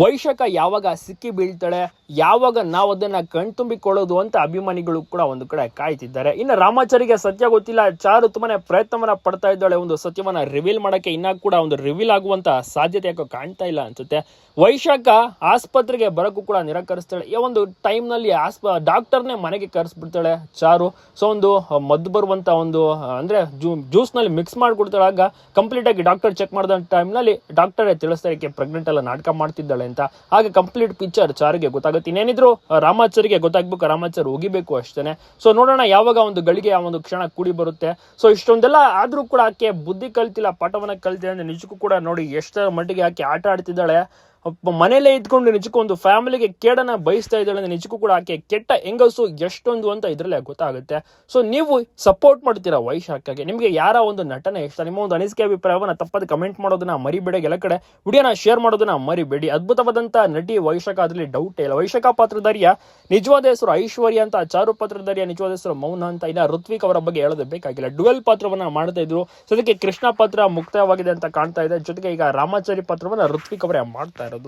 ವೈಶಾಖ ಯಾವಾಗ ಸಿಕ್ಕಿ ಬೀಳ್ತಾಳೆ, ಯಾವಾಗ ನಾವು ಅದನ್ನ ಕಣ್ತುಂಬಿಕೊಳ್ಳೋದು ಅಂತ ಅಭಿಮಾನಿಗಳು ಕೂಡ ಒಂದು ಕಡೆ ಕಾಯ್ತಿದ್ದಾರೆ. ಇನ್ನು ರಾಮಾಚಾರಿಗೆ ಸತ್ಯ ಗೊತ್ತಿಲ್ಲ, ಚಾರು ತುಂಬಾನೇ ಪ್ರಯತ್ನವನ್ನ ಪಡ್ತಾ ಇದ್ದಾಳೆ, ಒಂದು ಸತ್ಯವನ್ನ ರಿವೀಲ್ ಮಾಡಕ್ಕೆ ಇನ್ನ ಕೂಡ ಒಂದು ರಿವೀಲ್ ಆಗುವಂತ ಸಾಧ್ಯತೆ ಯಾಕೋ ಕಾಣ್ತಾ ಇಲ್ಲ ಅನ್ಸುತ್ತೆ. ವೈಶಾಖ ಆಸ್ಪತ್ರೆಗೆ ಬರೋಕ್ಕೂ ಕೂಡ ನಿರಾಕರಿಸ್ತಾಳೆ. ಈ ಒಂದು ಟೈಮ್ನಲ್ಲಿ ಆಸ್ಪ ಡಾಕ್ಟರ್ನೇ ಮನೆಗೆ ಕರೆಸ್ಬಿಡ್ತಾಳೆ ಚಾರು. ಸೊ ಒಂದು ಮದ್ದು ಬರುವಂತ ಒಂದು, ಅಂದ್ರೆ ಅಂದ್ರೆ ಜ್ಯೂಸ್ನಲ್ಲಿ ಮಿಕ್ಸ್ ಮಾಡಿಕೊಡ್ತಾಳಾಗ ಆಗ ಕಂಪ್ಲೀಟ್ ಆಗಿ ಡಾಕ್ಟರ್ ಚೆಕ್ ಮಾಡಿದ ಟೈಮ್ನಲ್ಲಿ ಡಾಕ್ಟರೇ ತಿಳಿಸ್ತಾರೆ ಪ್ರೆಗ್ನೆಂಟ್ ಎಲ್ಲ ನಾಟಕ ಮಾಡ್ತಿದ್ದಾಳೆ. ಅಂತ. ಹಾಗೆ ಕಂಪ್ಲೀಟ್ ಪಿಕ್ಚರ್ ಚಾರಿಗೆ ಗೊತ್ತಾಗುತ್ತೆ. ಇನ್ನೇನಿದ್ರು ರಾಮಾಚಾರಿಗೆ ಗೊತ್ತಾಗ್ಬೇಕು, ರಾಮಾಚಾರ್ ಹೋಗಿಬೇಕು ಅಷ್ಟೇನೆ. ಸೊ ನೋಡೋಣ ಯಾವಾಗ ಒಂದು ಗಳಿಗೆ ಆ ಒಂದು ಕ್ಷಣ ಕೂಡಿ ಬರುತ್ತೆ. ಸೊ ಇಷ್ಟೊಂದೆಲ್ಲ ಆದ್ರೂ ಕೂಡ ಆಕೆ ಬುದ್ಧಿ ಕಲ್ತಿಲ್ಲ, ಪಾಠವನ್ನ ಕಲ್ತಿಲ್ಲ ಅಂದ್ರೆ ನಿಜಕ್ಕೂ ಕೂಡ ನೋಡಿ ಎಷ್ಟರ ಮಟ್ಟಿಗೆ ಆಕೆ ಆಟ ಆಡ್ತಿದ್ದಾಳೆ. ಮನೆಯಲ್ಲೇ ಇದ್ಕೊಂಡು ನಿಜಕ್ಕೂ ಒಂದು ಫ್ಯಾಮಿಲಿಗೆ ಕೇಡನ್ನ ಬಯಸ್ತಾ ಇದ್ದಾಳೆ ಅಂದ್ರೆ ನಿಜಕ್ಕೂ ಕೂಡ ಆಕೆ ಕೆಟ್ಟ ಹೆಂಗಸು ಎಷ್ಟೊಂದು ಅಂತ ಇದರಲ್ಲೇ ಗೊತ್ತಾಗುತ್ತೆ. ಸೊ ನೀವು ಸಪೋರ್ಟ್ ಮಾಡ್ತೀರಾ ವೈಶಾಖಗೆ? ನಿಮಗೆ ಯಾರ ಒಂದು ನಟನೆ ಇಷ್ಟ? ನಿಮ್ಮ ಒಂದು ಅನಿಸಿಕೆ ಅಭಿಪ್ರಾಯವನ್ನು ತಪ್ಪದ ಕಮೆಂಟ್ ಮಾಡೋದನ್ನ ಮರಿಬೇಡಿ. ಎಲ್ಲ ಕಡೆ ವಿಡಿಯೋನ ಶೇರ್ ಮಾಡೋದನ್ನ ಮರಿಬೇಡಿ. ಅದ್ಭುತವಾದಂಥ ನಟಿ ವೈಶಾಖ ಅದರಲ್ಲಿ ಡೌಟ್ ಇಲ್ಲ. ವೈಶಾಖ ಪಾತ್ರಧಾರಿಯ ನಿಜವಾದ ಹೆಸರು ಐಶ್ವರ್ಯ ಅಂತ, ಚಾರು ಪಾತ್ರಧಾರಿಯ ನಿಜವಾದ ಹೆಸರು ಮೌನ ಅಂತ ಇನ್ನ ಋತ್ವಿಕ್ ಅವರ ಬಗ್ಗೆ ಹೇಳೋದು ಬೇಕಾಗಿಲ್ಲ. ಡುವೆಲ್ ಪಾತ್ರವನ್ನ ಮಾಡ್ತಾ ಇದ್ರು. ಸೊ ಅದಕ್ಕೆ ಕೃಷ್ಣ ಪಾತ್ರ ಮುಕ್ತವಾಗಿದೆ ಅಂತ ಕಾಣ್ತಾ ಇದೆ. ಜೊತೆಗೆ ಈಗ ರಾಮಾಚಾರಿ ಪಾತ್ರವನ್ನ ಋತ್ವಿಕ್ ಅವರೇ ಮಾಡ್ತಾ aerodromo